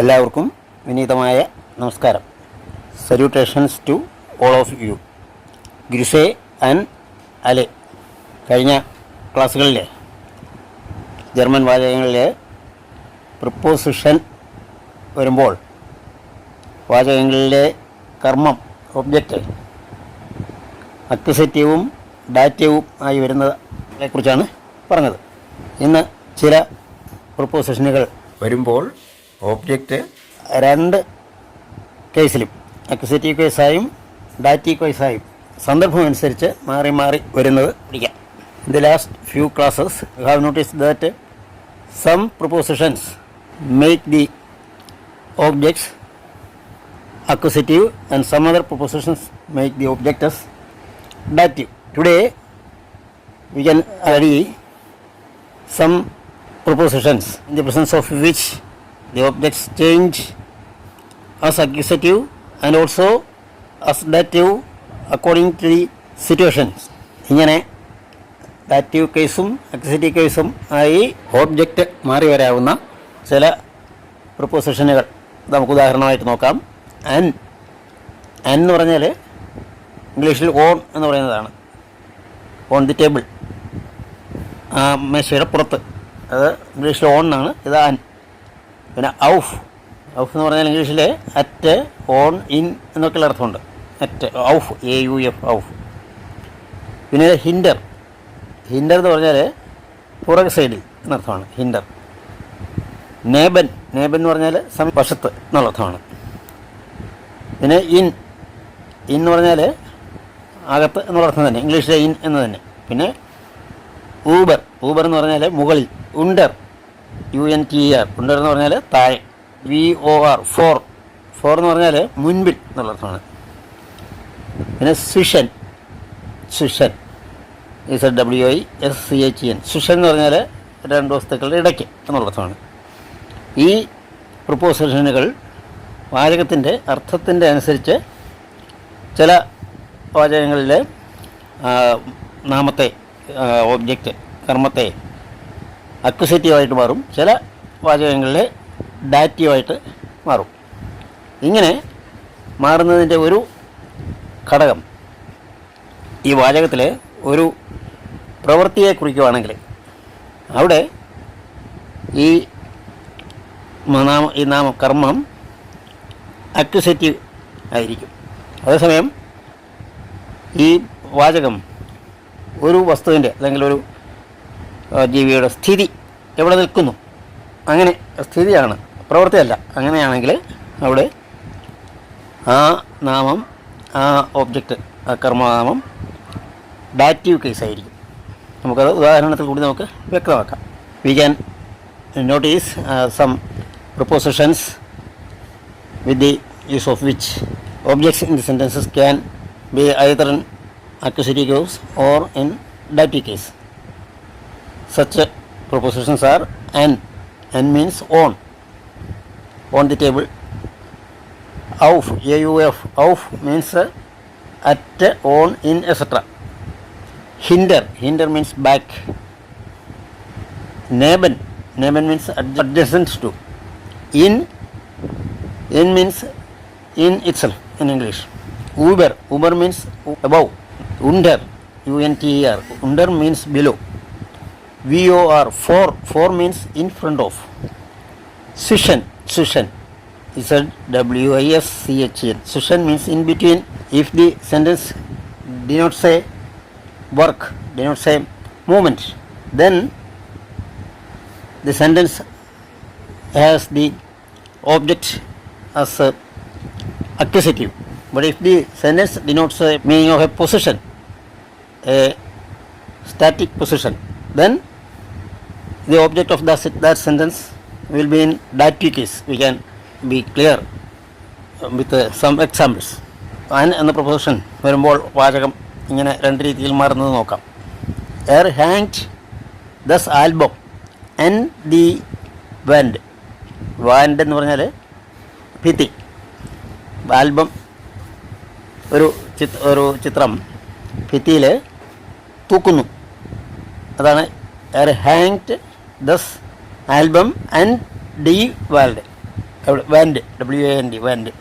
എല്ലാവർക്കും വിനീതമായ നമസ്കാരം. Salutations to all of you ഗ്രിസേ ആൻഡ് അലെ. കഴിഞ്ഞ ക്ലാസ്സുകളിലെ ജർമ്മൻ വാചകങ്ങളിലെ പ്രിപ്പോസിഷൻ വരുമ്പോൾ വാചകങ്ങളിലെ കർമ്മം ഒബ്ജക്റ്റ് അക്സെറ്റീവും ഡാറ്റീവും ആയി വരുന്നതിനെക്കുറിച്ചാണ് പറഞ്ഞത്. ഇന്ന് ചില പ്രിപ്പോസിഷനുകൾ വരുമ്പോൾ ഓബ്ജക്റ്റ് രണ്ട് കേസിലും അക്സറ്റീവ് കേസായും ഡാറ്റീവ് കേസായും സന്ദർഭമനുസരിച്ച് മാറി മാറി വരുന്നത് പഠിക്കാം in the last few classes have notice that some prepositions make the objects accusative and some other prepositions make the objects dative today we can add some prepositions in the presence of which the objects change as accusative and also as dative according to the situations. ഇങ്ങനെ dative കേസും accusative കേസും ആയി object മാറി വരാവുന്ന ചില പ്രൊപ്പോസിഷനുകൾ നമുക്ക് ഉദാഹരണമായിട്ട് നോക്കാം. അൻ അൻ എന്ന് പറഞ്ഞാൽ ഇംഗ്ലീഷിൽ ഓൺ എന്ന് പറയുന്നതാണ്. ഓൺ ദി ടേബിൾ ആ മേശയുടെ പുറത്ത്. അത് ഇംഗ്ലീഷിൽ ഓൺ എന്നാണ്. ഇത് അൻ പിന്നെ ഔഫ്. ഔഫ് എന്ന് പറഞ്ഞാൽ ഇംഗ്ലീഷിൽ അറ്റ് ഓൺ ഇൻ എന്നൊക്കെയുള്ള അർത്ഥമുണ്ട്. അറ്റ് ഔഫ്. എ യു എഫ് ഔഫ്. പിന്നെ ഹിൻഡർ ഹിൻഡർ എന്ന് പറഞ്ഞാൽ പുറക് സൈഡിൽ എന്നർത്ഥമാണ് ഹിൻഡർ നേബൻ. നേബൻ എന്ന് പറഞ്ഞാൽ സം വശത്ത് എന്നുള്ള അർത്ഥമാണ്. പിന്നെ ഇൻ ഇൻ എന്ന് പറഞ്ഞാൽ അകത്ത് എന്നുള്ള അർത്ഥം തന്നെ. ഇംഗ്ലീഷിലെ ഇൻ എന്ന് തന്നെ. പിന്നെ ഊബർ. ഊബർ എന്ന് പറഞ്ഞാൽ മുകളിൽ. ഉണ്ടർ. യു എൻ ടി ആർ ഉണ്ടർ എന്ന് പറഞ്ഞാൽ താഴെ. വി ഒ ആർ ഫോർ ഫോർ എന്ന് പറഞ്ഞാൽ മുൻപിൽ എന്നുള്ള അർത്ഥമാണ്. പിന്നെ സുഷൻ Sushan is W I S C H N Sushan എന്ന് പറഞ്ഞാൽ രണ്ട് വസ്തുക്കളുടെ ഇടയ്ക്ക് എന്നുള്ള അർത്ഥമാണ്. ഈ പ്രപ്പോസിഷനുകൾ വാചകത്തിന്റെ അർത്ഥത്തിന്റെ അനുസരിച്ച് ചില വാചകങ്ങളിലെ നാമത്തെ ഓബ്ജക്റ്റ് കർമ്മത്തെ അക്വിസറ്റീവായിട്ട് മാറും. ചില വാചകങ്ങളിൽ ഡാറ്റീവായിട്ട് മാറും. ഇങ്ങനെ മാറുന്നതിന്റെ ഒരു ഘടകം ഈ വാചകത്തിലെ ഒരു പ്രവൃത്തിയെ കുറിക്കുവാണെങ്കിൽ അവിടെ ഈ നാമ ഈ നാമ കർമ്മം അക്വിസറ്റീവ് ആയിരിക്കും. അതേസമയം ഈ വാചകം ഒരു വസ്തുവിന്റെ അല്ലെങ്കിൽ ഒരു ജീവിയുടെ സ്ഥിതി എവിടെ നിൽക്കുന്നു അങ്ങനെ സ്ഥിതിയാണ് പ്രവൃത്തിയല്ല അങ്ങനെയാണെങ്കിൽ അവിടെ ആ നാമം ആ ഒബ്ജക്റ്റ് ആ കർമ്മനാമം ഡാറ്റീവ് കേസായിരിക്കും നമുക്കത് ഉദാഹരണത്തിൽ കൂടി നമുക്ക് വ്യക്തമാക്കാം we can uh, some prepositions with the use of which objects in the sentences can be either in accusative case or in dative case. Such uh, prepositions are an. An means on. On the table. Auf. A-U-F. Auf means uh, at, on, in, etc. Hinder. Hinder means back. Neben. Neben means adjacent to. In. In means in itself in English. Uber. Uber means above. Under. U-N-T-E-R. Under means below. V-O-R. For. For means in front of. Session. Session. Z-W-I-S-C-H-N. Session means in between. If the sentence denotes a work, denotes a movement, then the sentence has the object as a accusative. But if the sentence denotes a meaning of a position, a static position, then the object of that, that sentence will be in case. We can be clear with uh, some examples. ആൻ എന്ന proposition വരുമ്പോൾ വാചകം ഇങ്ങനെ രണ്ട് രീതിയിൽ മാറുന്നത് നോക്കാം എർ ഹാങ്ഡ് ദസ് ആൽബം എൻ ദി വാൻഡ് വാൻഡ് എന്ന് പറഞ്ഞാൽ ഭിത്തി ആൽബം ഒരു ചിത് ഒരു ചിത്രം ഭിത്തിയിൽ തൂക്കുന്നു അതാണ് എർ ഹാങ്ഡ് ദസ് ആൽബം ആൻഡ് ഡി വാൽഡ് അവിടെ വാൻഡ് ഡബ്ല്യു എ എൻ ഡി വാൻഡ്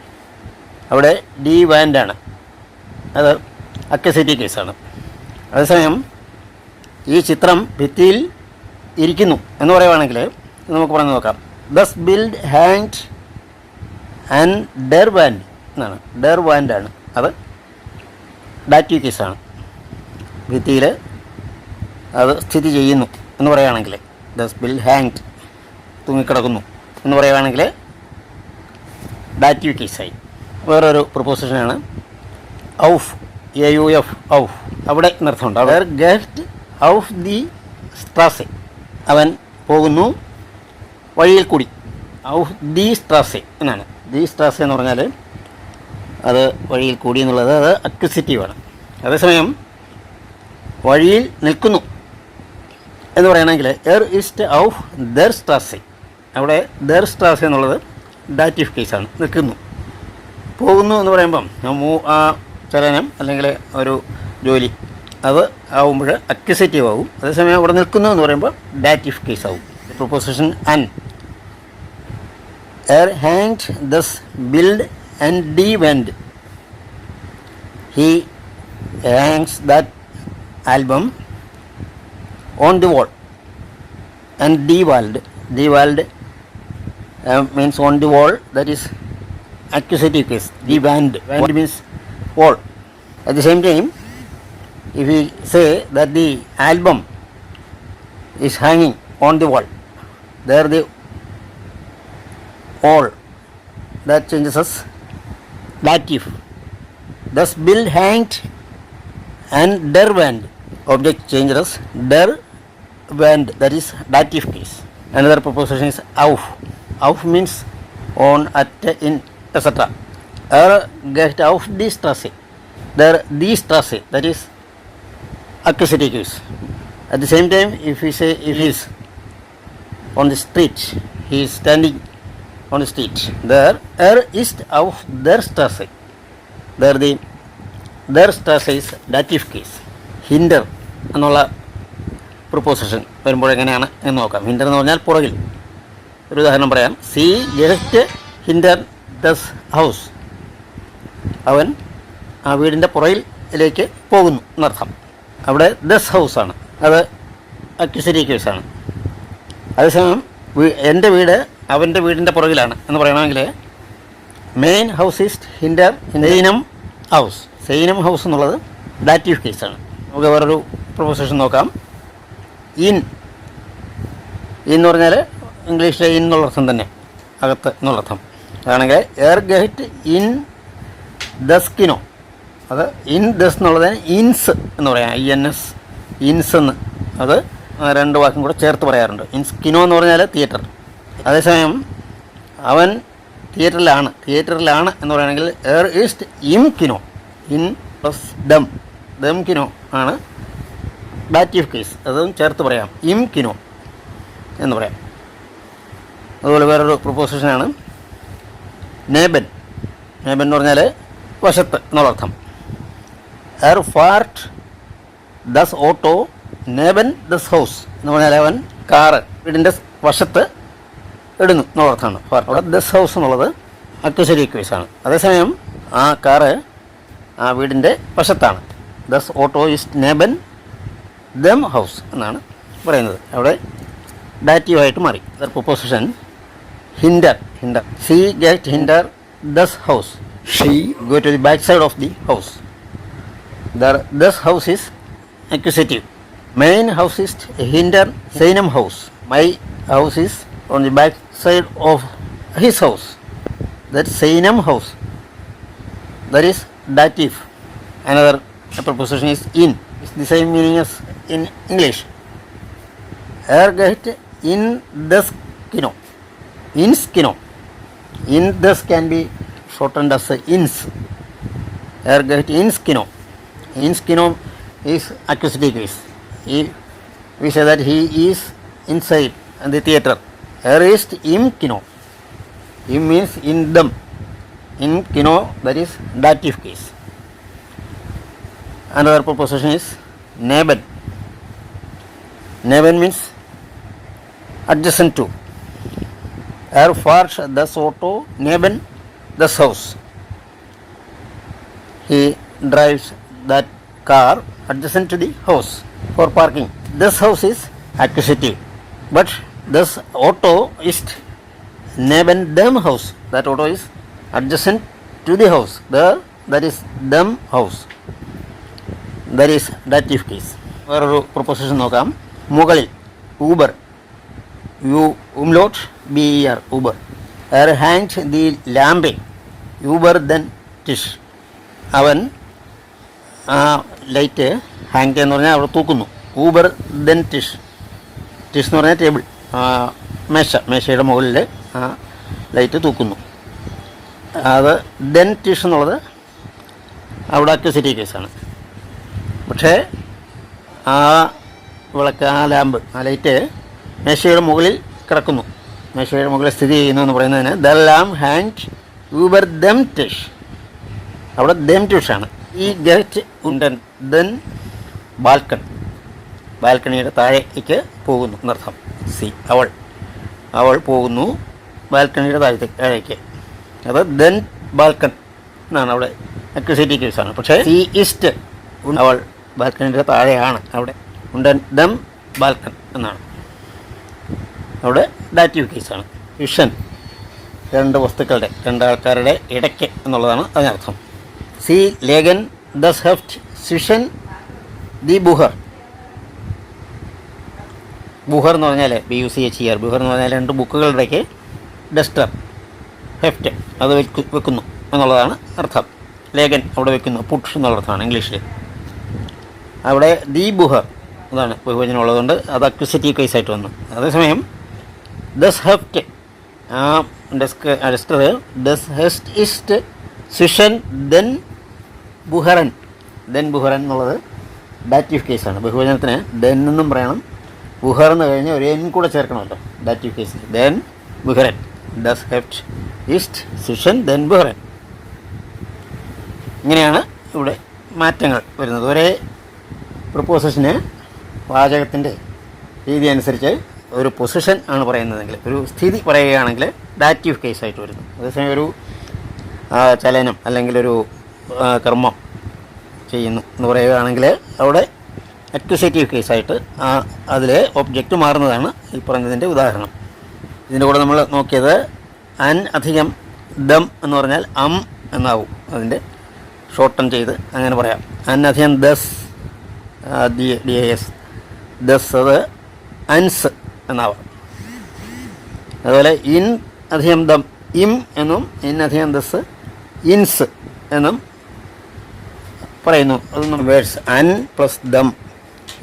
അവിടെ ഡി വാൻഡാണ് അത് അക്കസെറ്റി കേസാണ് അതേസമയം ഈ ചിത്രം ഭിത്തിയിൽ ഇരിക്കുന്നു എന്ന് പറയുവാണെങ്കിൽ നമുക്ക് പറഞ്ഞു നോക്കാം. ദസ് ബിൽഡ് ഹാൻഡ് ആൻഡ് ഡെർ വാൻഡ് എന്നാണ്. ഡെർ വാൻഡാണ് അത് ഡാറ്റീവ് കേസാണ് ഭിത്തിയിൽ അത് സ്ഥിതി ചെയ്യുന്നു എന്ന് പറയുകയാണെങ്കിൽ ദസ് ബിൽ ഹാങ്ഡ് തൂങ്ങിക്കിടക്കുന്നു. എന്ന് പറയുകയാണെങ്കിൽ ഡാറ്റീവ് കേസായി വേറൊരു പ്രൊപ്പോസിഷനാണ്. ഔഫ് എ യു എഫ് ഔഫ്. അവിടെ നിർത്തമുണ്ട് അവർ ഗെറ്റ് ഔഫ് ദി സ്ട്രാസെ. അവൻ പോകുന്നു വഴിയിൽ കൂടി. ഔഫ് ദി സ്ട്രാസെ എന്നാണ്. ദി സ്ട്രാസെ എന്ന് പറഞ്ഞാൽ അത് വഴിയിൽ കൂടി എന്നുള്ളത് അത് അക്വിസിറ്റീവാണ്. അതേസമയം വഴിയിൽ നിൽക്കുന്നു. എന്ന് പറയുകയാണെങ്കിൽ എർ ഈസ്റ്റ് ഔഫ് ദർ സ്ട്രാസെ അവിടെ ദർ സ്ട്രാസെ എന്നുള്ളത് ഡാറ്റീവ് കേസാണ് നിൽക്കുന്നു. പോകുന്നു എന്ന് പറയുമ്പം മൂ- ആ ചലനം അല്ലെങ്കിൽ ഒരു ജോലി അത് ആവുമ്പോൾ അക്യുസേറ്റീവ് ആവും. അതേസമയം അവിടെ നിൽക്കുന്നു എന്ന് പറയുമ്പോൾ ഡാറ്റീവ് കേസ് ആവും. പ്രൊപ്പോസിഷൻ അൻ എർ ഹാൻഡ് ദസ് ബിൽഡ് ആൻഡ് ഡി went he hangs that album on the wall and devalued. Devalued uh, means on the wall, that is accusative case. Devand, band means wall. At the same time, if we say that the album is hanging on the wall, there the wall that changes us dative. Thus, bill hanged and dervand object changes us der wand that is dative case another proposition is auf auf means on at in etc er get auf die straße there die straße that is accusative case at the same time if we say if he is on the street he is standing on the street there er ist auf der straße there the there Strauss is dative case hinder എന്നുള്ള proposition വരുമ്പോൾ എങ്ങനെയാണ് എന്ന് നോക്കാം. Hinder എന്ന് പറഞ്ഞാൽ പുറകിൽ. ഒരു ഉദാഹരണം പറയാം. സി ജസ്റ്റ് ഹിൻഡർ ദസ് ഹൗസ് അവൻ ആ വീടിന്റെ പുറയിലേക്ക് പോകുന്നു എന്നർത്ഥം. അവിടെ ദസ് ഹൗസാണ് അത് അക്യുസരി കേസാണ് അതേസമയം എന്റെ വീട് അവന്റെ വീടിന്റെ പുറകിലാണ് എന്ന് പറയണമെങ്കിൽ മെയിൻ ഹൗസ് ഈസ് ഹിൻഡർ സെയിനം ഹൗസ് സെയിനം ഹൗസ് എന്നുള്ളത് ഡാറ്റീവ് കേസാണ് നമുക്ക് വേറൊരു പ്രൊപ്പോസിഷൻ നോക്കാം. ഇൻ. എന്ന് പറഞ്ഞാൽ ഇംഗ്ലീഷിലെ ഇൻ എന്നുള്ള അർത്ഥം തന്നെ. അകത്ത് എന്നുള്ള അർത്ഥം. അതാണെങ്കിൽ എയർ ഗേറ്റ് ഇൻ ദസ്കിനോ അത് ഇൻ ദസ് എന്നുള്ളതിന് ഇൻസ് എന്ന് പറയാം. ഐ എൻ എസ് ഇൻസ് എന്ന്. അത് രണ്ട് വാക്കും കൂടെ ചേർത്ത് പറയാറുണ്ട്. ഇൻസ്കിനോ എന്ന് പറഞ്ഞാൽ തിയേറ്റർ അതേസമയം അവൻ തിയേറ്ററിലാണ് തിയേറ്ററിലാണ് എന്ന് പറയുകയാണെങ്കിൽ എയർ ഈസ്റ്റ് ഇം കിനോ ഇൻ പ്ലസ് ഡം ഡം കിനോ ആണ് ഡാറ്റീവ് കേസ് അതും ചേർത്ത് പറയാം. ഇം കിനോ എന്ന് പറയാം. അതുപോലെ വേറൊരു പ്രൊപ്പോസിഷനാണ് നേബൻ നേബൻ എന്ന് പറഞ്ഞാൽ വശത്ത് എന്നുള്ള അർത്ഥം എർ ഫാർട്ട് ദസ് ഓട്ടോ നേബൻ ദസ് ഹൗസ് എന്ന് പറഞ്ഞാൽ അവൻ കാറ് വീടിന്റെ വശത്ത് ഇടുന്നു എന്നുള്ള അർത്ഥമാണ് ഫാർട്ട് അവിടെ ദസ് ഹൗസ് എന്നുള്ളത് അക്വസരി കേസാണ് അതേസമയം ആ കാറ് ആ വീടിന്റെ വശത്താണ്. ദസ് ഓട്ടോ ഇസ് നേബൻ ദം ഹൗസ് എന്നാണ് പറയുന്നത് അവിടെ ഡാറ്റീവായിട്ട് മാറി പ്രൊപ്പോസിഷൻ ഹിൻഡർ ഹിൻഡർ സി ഗെറ്റ് ഹിൻഡർ ദസ് house she go to the back side of the house there ദസ് house is accusative. Main house is hinder Sainam house. My house is on the back side of his house. That Sainam house. That is dative. Another preposition is in. It's the same meaning as in English. Erget in the skino. In skino. In this can be shortened as ins. Erget in skino. In skino is accusative case. He, we say that he is inside the theatre. Er ist im Kino. Im means in them. In Kino, that is dative case. Another proposition is neighbor Neighbor means adjacent to. Er fährt das Auto neben das Haus. He drives that car adjacent to the house for parking. This house is accusative, but this auto is neben dem house. That auto is adjacent to the house. There, that is them house. That is dative case. വേറൊരു proposition നോക്കാം മുകളിൽ ഊബർ U umlaut B R ഊബർ എർ ഹാൻഡ് ദി ലാംബെ യൂബർ ദൻ ടിഷ് അവൻ ആ ലൈറ്റ് ഹാങ് എന്ന് പറഞ്ഞാൽ അവിടെ തൂക്കുന്നു. ഊബർ ദെൻ ടിഷ് ടിഷ് എന്ന് പറഞ്ഞാൽ ടേബിൾ മേശ. മേശയുടെ മുകളിൽ ആ ലൈറ്റ് തൂക്കുന്നു. അത് ദെൻ ടിഷ് എന്നുള്ളത് അവിടെ അക്യൂസിറ്റി കേസാണ് പക്ഷേ ആ വിളക്ക് ആ ലാമ്പ് ആ ലൈറ്റ് മേശയുടെ മുകളിൽ കിടക്കുന്നു. മേശയുടെ മുകളിൽ സ്ഥിതി ചെയ്യുന്നു എന്ന് പറയുന്നതിന് ദ ലാം ഹാൻഡ് യൂബർ ദം ടിഷ്. അവിടെ ദം ടിഷാണ് ഈ ഗസ്റ്റ് ഉണ്ടൻ ദൻ ബാൽക്കൺ. ബാൽക്കണിയുടെ താഴേക്ക് പോകുന്നു. എന്നർത്ഥം സി അവൾ. അവൾ പോകുന്നു ബാൽക്കണിയുടെ താഴത്തെ താഴേക്ക്. അത് ദൻ ബാൽക്കൺ എന്നാണ് അവിടെ അക്യൂസിറ്റി കേസാണ് പക്ഷേ സി ഈസ്റ്റ് അവൾ ബാൽക്കണിയുടെ താഴെയാണ് അവിടെ. ഉണ്ടൻ ദം ബാൽക്കൺ എന്നാണ്. അവിടെ ഡാറ്റീവ് കേസാണ്. വിഷൻ രണ്ട് വസ്തുക്കളുടെ രണ്ടാൾക്കാരുടെ ഇടയ്ക്ക് എന്നുള്ളതാണ് അതിനർത്ഥം. സി ലേഖൻ ദസ് ഹെഫ്റ്റ് സിഷൻ ദി ബുഹർ. ബുഹർ എന്ന് പറഞ്ഞാൽ B U C H E R. ബുഹർ എന്ന് പറഞ്ഞാൽ രണ്ട് ബുക്കുകളുടെ ഇടയ്ക്ക് ഡസ്റ്റർ ഹെഫ്റ്റ്. അത് വെക്കു- വെക്കുന്നു എന്നുള്ളതാണ് അർത്ഥം. ലേഖൻ അവിടെ വെക്കുന്നു പുട്ട് എന്നുള്ള അർത്ഥമാണ് ഇംഗ്ലീഷിൽ. അവിടെ ദി ബുഹർ അതാണ് ബഹുവചനം ഉള്ളതുകൊണ്ട് അത് അക്വിസിറ്റീവ് കേസായിട്ട് വന്നു. അതേസമയം ദസ് ഹെഫ്റ്റ് ആ ഡെസ്ക് ഡസ്റ്റർ ദസ് ഹെസ്റ്റ് ഇസ്റ്റ് സുഷൻ ദെൻ ബുഹറൻ ദെൻ ബുഹറൻ എന്നുള്ളത് ഡാറ്റീവ് കേസാണ് ബഹുവചനത്തിന് ദെൻ എന്നും പറയണം. ബുഹർ എന്ന് കഴിഞ്ഞ് ഒരു എൻ കൂടെ ചേർക്കണമല്ലോ ഡാറ്റീവ് കേസ് ദെൻ ബുഹറൻ ദസ് ഹെഫ്റ്റ് ഇസ്റ്റ് സുഷൻ ദെൻ ബുഹറൻ ഇങ്ങനെയാണ് ഇവിടെ മാറ്റങ്ങൾ വരുന്നത്. ഒരേ പ്രപ്പോസിഷന് വാചകത്തിന്റെ രീതി അനുസരിച്ച് ഒരു പൊസിഷൻ ആണ് പറയുന്നതെങ്കിൽ ഒരു സ്ഥിതി പറയുകയാണെങ്കിൽ ഡാറ്റീവ് കേസായിട്ട് വരുന്നു. അതേസമയം ഒരു ചലനം അല്ലെങ്കിൽ ഒരു കർമ്മം ചെയ്യുന്നു എന്ന് പറയുകയാണെങ്കിൽ അവിടെ അക്യൂസേറ്റീവ് കേസായിട്ട് ആ അതിലെ ഒബ്ജക്റ്റ് മാറുന്നതാണ് ഈ പറഞ്ഞതിന്റെ ഉദാഹരണം. ഇതിന്റെ കൂടെ നമ്മൾ നോക്കിയത് അൻ അധികം ദം എന്ന് പറഞ്ഞാൽ അം എന്നാവും. അതിന്റെ ഷോർട്ടൺ ചെയ്ത് അങ്ങനെ പറയാം. അൻ അധികം ദസ് ഡി ഡി എസ് ദസ് അത് അൻസ് എന്നാവാം. അതുപോലെ ഇൻ അധികം ദം ഇം എന്നും ഇൻ അധികം ദസ് ഇൻസ് എന്നും പറയുന്നു. അതൊന്നും വേർഡ്സ് അൻ പ്ലസ് ദം.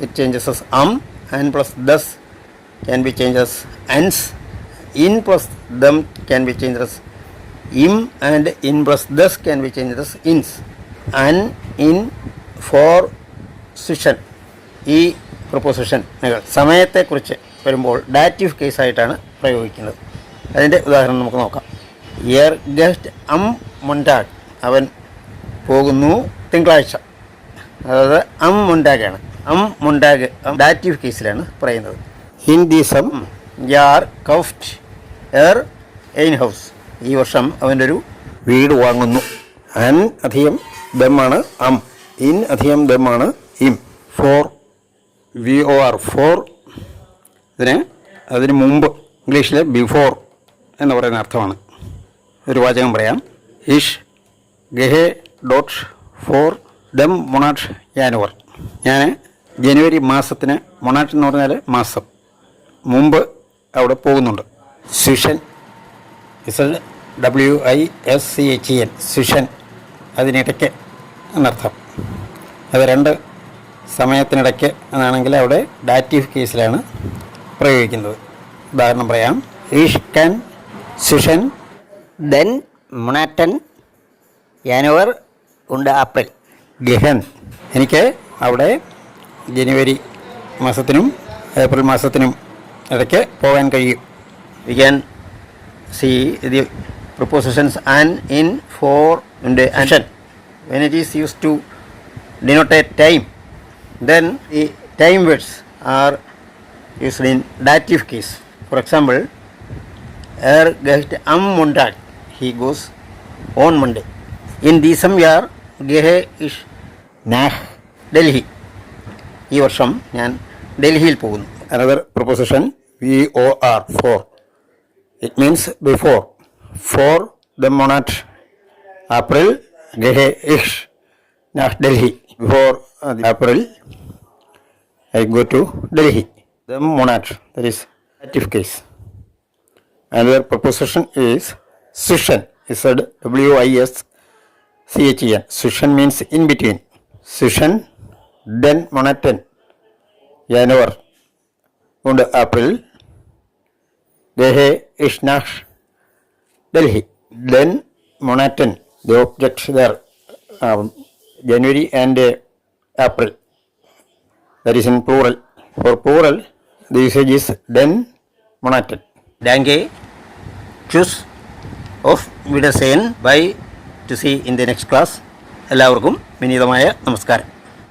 ഇറ്റ് ചേഞ്ചസ് അം അൻ പ്ലസ് ദസ് ക്യാൻ ബി ചേഞ്ചസ് അൻസ് ഇൻ പ്ലസ് ദം ക്യാൻ ബി ചേഞ്ചസ് ഇം ആൻഡ് ഇൻ പ്ലസ് ദസ് ക്യാൻ ബി ചേഞ്ചസ് ഇൻസ് അൻ ഇൻ ഫോർ സിഷൻ ഈ പ്രൊപ്പോസിഷനുകൾ സമയത്തെക്കുറിച്ച് വരുമ്പോൾ ഡാറ്റീവ് കേസായിട്ടാണ് പ്രയോഗിക്കുന്നത്. അതിന്റെ ഉദാഹരണം നമുക്ക് നോക്കാം. ഇയർ ഗസ്റ്റ് അം മൊണ്ടാഗ് അവൻ പോകുന്നു തിങ്കളാഴ്ച. അതായത് അം മുണ്ടാഗാണ് അം മുണ്ടാഗ് ഡാറ്റീവ് കേസിലാണ് പറയുന്നത്. ഹിന്ദി സം യാർ കൗഫ്റ്റ് എയർ എയിൻ ഹൗസ് ഈ വർഷം അവന്റെ ഒരു വീട് വാങ്ങുന്നു. അൻ അധികം ദമാണ് അം ഇൻ അധികം ദമാണ് ഇം ഫോർ വി ഒ ആർ ഫോർ ഇതിന് അതിന് മുമ്പ് ഇംഗ്ലീഷിൽ ബിഫോർ എന്ന് പറയുന്ന അർത്ഥമാണ്. ഒരു വാചകം പറയാം. ഇഷ് ഗഹെ ഡോട്ട് ഫോർ ദം മൊണാട്ട് ജാനുവർ ഞാൻ ജനുവരി മാസത്തിന് മൊണാട്ട് എന്ന് പറഞ്ഞാൽ മാസം. മുമ്പ് അവിടെ പോകുന്നുണ്ട്. Sushan is W I S C H N Sushan അതിനിടയ്ക്ക് എന്നർത്ഥം. അത് രണ്ട് സമയത്തിനിടയ്ക്ക് എന്നാണെങ്കിൽ അവിടെ ഡാറ്റീവ് കേസിലാണ് പ്രയോഗിക്കുന്നത്. ഉദാഹരണം പറയാം. ഈഷ് കൻ സുഷൻ ദെൻ മുണാറ്റൻ യാനുവർ ഉണ്ട് ആപ്രിൽ ഗഹൻ. എനിക്ക് അവിടെ ജനുവരി മാസത്തിനും ഏപ്രിൽ മാസത്തിനും ഇടയ്ക്ക് പോകാൻ കഴിയും. We can see the prepositions and in ഫോർ ഉണ്ട് ആൻഷൻ when it is use to denote a time. then the time words are used in dative case for example er geht am Montag. He goes on Monday. In diesem Jahr gehe ich nach Delhi. ഈ വർഷം ഞാൻ ഡൽഹിയിൽ പോകുന്നു another proposition V O R for it means before for the മൊണാറ്റ് April ഗഹെ ഇഷ് Nash Delhi before uh, April, I go to Delhi. The monarch, that is active case. Another preposition is sushan. He said W I S C H E N. Sushan means in between. Sushan, then monatan. January and April. Dehe Ishnash Delhi. Then monatan. The objects there. Um, And uh, April. That is in plural. For plural, the usage is then monoton. Danke. Choose ഓഫ് വിഡസേൻ bye to see in the next class എല്ലാവർക്കും വിനീതമായ നമസ്കാരം